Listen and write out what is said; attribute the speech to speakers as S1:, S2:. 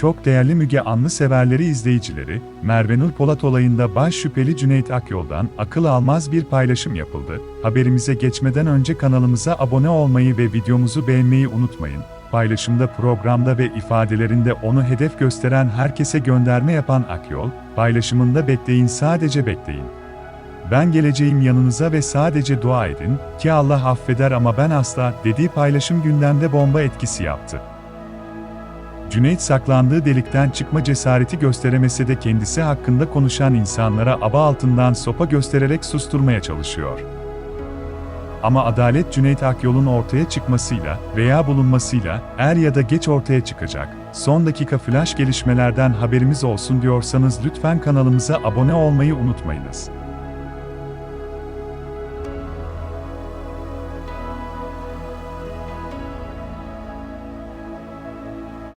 S1: Çok değerli Müge Anlı severleri izleyicileri, Merve Nur Polat olayında baş şüpheli Cüneyt Akyol'dan akıl almaz bir paylaşım yapıldı. Haberimize geçmeden önce kanalımıza abone olmayı ve videomuzu beğenmeyi unutmayın. Paylaşımda programda ve ifadelerinde onu hedef gösteren herkese gönderme yapan Akyol, paylaşımında bekleyin sadece bekleyin. Ben geleceğim yanınıza ve sadece dua edin ki Allah affeder ama ben asla dediği paylaşım gündemde bomba etkisi yaptı. Cüneyt saklandığı delikten çıkma cesareti gösteremese de kendisi hakkında konuşan insanlara aba altından sopa göstererek susturmaya çalışıyor. Ama adalet Cüneyt Akyol'un ortaya çıkmasıyla veya bulunmasıyla er ya da geç ortaya çıkacak. Son dakika flash gelişmelerden haberimiz olsun diyorsanız lütfen kanalımıza abone olmayı unutmayınız.